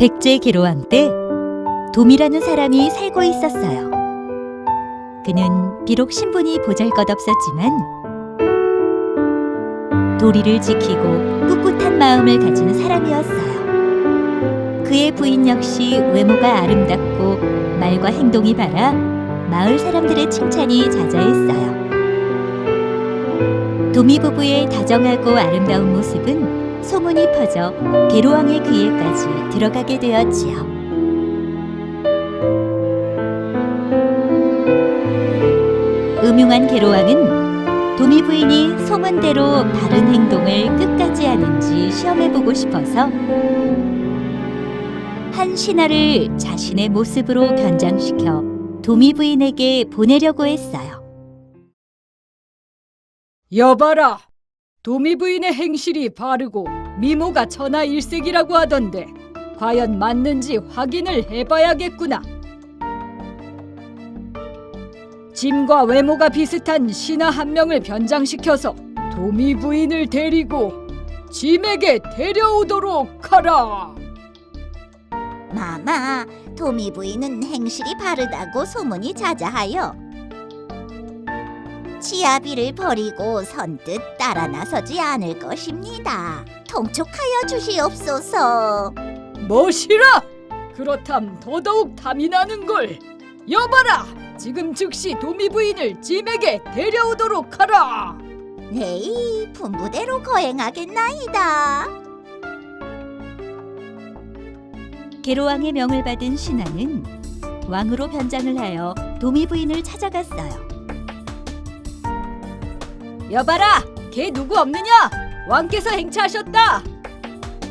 백제 계로왕 때 도미라는 사람이 살고 있었어요. 그는 비록 신분이 보잘것없었지만 도리를 지키고 꿋꿋한 마음을 가진 사람이었어요. 그의 부인 역시 외모가 아름답고 말과 행동이 바라 마을 사람들의 칭찬이 자자했어요. 도미 부부의 다정하고 아름다운 모습은 소문이 퍼져 계로왕의 귀에까지 들어가게 되었지요. 음흉한 계로왕은 도미 부인이 소문대로 바른 행동을 끝까지 하는지 시험해보고 싶어서 한 신하를 자신의 모습으로 변장시켜 도미 부인에게 보내려고 했어요. 여봐라. 도미 부인의 행실이 바르고 미모가 천하일색이라고 하던데 과연 맞는지 확인을 해봐야겠구나. 짐과 외모가 비슷한 신하 한 명을 변장시켜서 도미 부인을 데리고 짐에게 데려오도록 하라. 마마, 도미 부인은 행실이 바르다고 소문이 자자하여 치아비를 버리고 선뜻 따라 나서지 않을 것입니다. 통촉하여 주시옵소서. 멋이라! 그렇담 더더욱 탐이 나는 걸. 여봐라! 지금 즉시 도미 부인을 짐에게 데려오도록 하라. 네, 분부대로 거행하겠나이다. 계로왕의 명을 받은 신하는 왕으로 변장을 하여 도미 부인을 찾아갔어요. 여봐라, 걔 누구 없느냐? 왕께서 행차하셨다.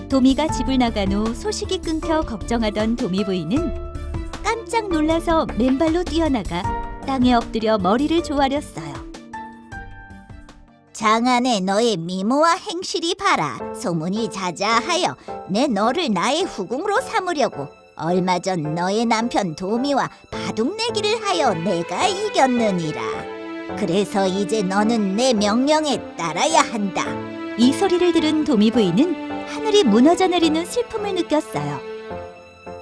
도미가 집을 나간 후 소식이 끊겨 걱정하던 도미 부인은 깜짝 놀라서 맨발로 뛰어나가 땅에 엎드려 머리를 조아렸어요. 장안에 너의 미모와 행실이 바라 소문이 자자하여 내 너를 나의 후궁으로 삼으려고 얼마 전 너의 남편 도미와 바둑내기를 하여 내가 이겼느니라. 그래서 이제 너는 내 명령에 따라야 한다. 이 소리를 들은 도미 부인은 하늘이 무너져 내리는 슬픔을 느꼈어요.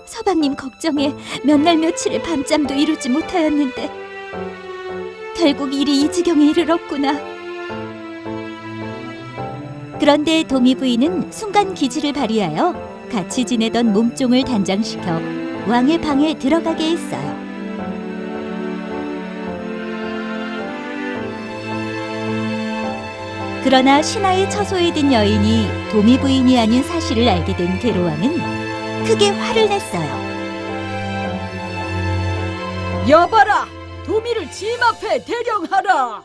서방님 걱정에 몇 날 며칠을 밤잠도 이루지 못하였는데 결국 일이 이 지경에 이르렀구나. 그런데 도미 부인은 순간 기지를 발휘하여 같이 지내던 몸종을 단장시켜 왕의 방에 들어가게 했어요. 그러나 신하의 처소에 든 여인이 도미 부인이 아닌 사실을 알게 된 괴로왕은 크게 화를 냈어요. 여봐라, 도미를 짐 앞에 대령하라.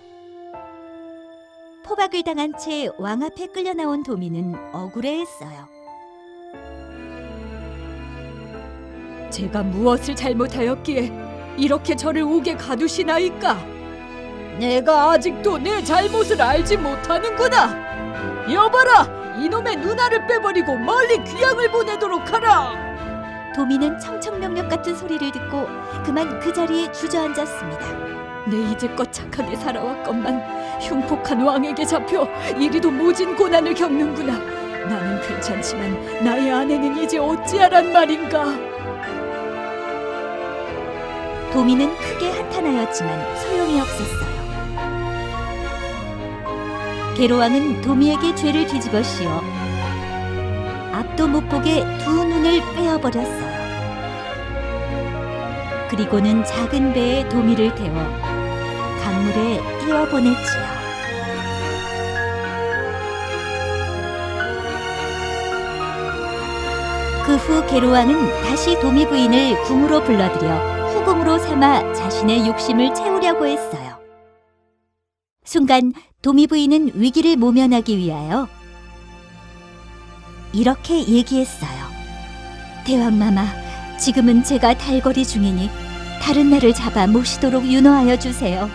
포박을 당한 채 왕 앞에 끌려 나온 도미는 억울해했어요. 제가 무엇을 잘못하였기에 이렇게 저를 옥에 가두시나이까? 내가 아직도 내 잘못을 알지 못하는구나. 여봐라, 이놈의 누나를 빼버리고 멀리 귀양을 보내도록 하라. 도미는 청청명령 같은 소리를 듣고 그만 그 자리에 주저앉았습니다. 내 이제껏 착하게 살아왔건만 흉폭한 왕에게 잡혀 이리도 모진 고난을 겪는구나. 나는 괜찮지만 나의 아내는 이제 어찌하란 말인가. 도미는 크게 한탄하였지만 소용이 없었어요. 게로왕은 도미에게 죄를 뒤집어 씌워 앞도 못 보게 두 눈을 빼어버렸어요. 그리고는 작은 배에 도미를 태워 강물에 띄어보냈지요. 그 후 게로왕은 다시 도미 부인을 궁으로 불러들여 후궁으로 삼아 자신의 욕심을 채우려고 했어요. 순간 도미 부인은 위기를 모면하기 위하여 이렇게 얘기했어요. 대왕마마, 지금은 제가 달거리 중이니 다른 날을 잡아 모시도록 윤호하여 주세요.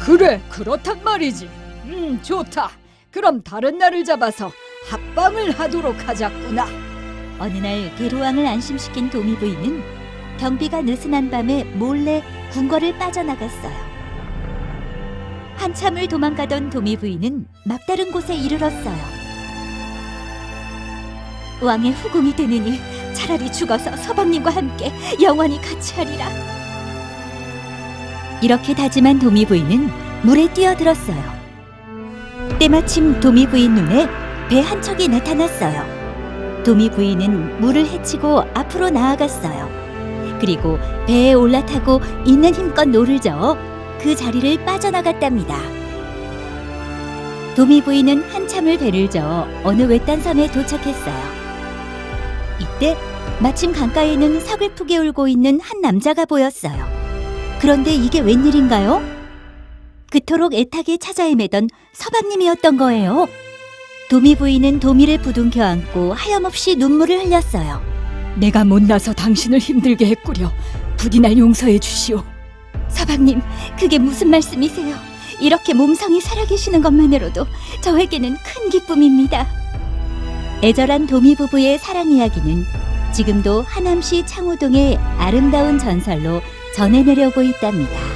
그래, 그렇단 말이지. 음, 좋다. 그럼 다른 날을 잡아서 합방을 하도록 하자꾸나. 어느 날 게로왕을 안심시킨 도미 부인은 경비가 느슨한 밤에 몰래 궁궐을 빠져나갔어요. 한참을 도망가던 도미 부인은 막다른 곳에 이르렀어요. 왕의 후궁이 되느니 차라리 죽어서 서방님과 함께 영원히 같이 하리라. 이렇게 다짐한 도미 부인은 물에 뛰어들었어요. 때마침 도미 부인 눈에 배 한 척이 나타났어요. 도미 부인은 물을 헤치고 앞으로 나아갔어요. 그리고 배에 올라타고 있는 힘껏 노를 저어 그 자리를 빠져나갔답니다. 도미 부인은 한참을 배를 저어 어느 외딴 섬에 도착했어요. 이때 마침 강가에는 서글프게 울고 있는 한 남자가 보였어요. 그런데 이게 웬일인가요? 그토록 애타게 찾아 헤매던 서방님이었던 거예요. 도미 부인은 도미를 부둥켜 안고 하염없이 눈물을 흘렸어요. 내가 못나서 당신을 힘들게 했구려. 부디 날 용서해 주시오. 서방님, 그게 무슨 말씀이세요? 이렇게 몸성이 살아계시는 것만으로도 저에게는 큰 기쁨입니다. 애절한 도미 부부의 사랑 이야기는 지금도 하남시 창호동의 아름다운 전설로 전해내려고 있답니다.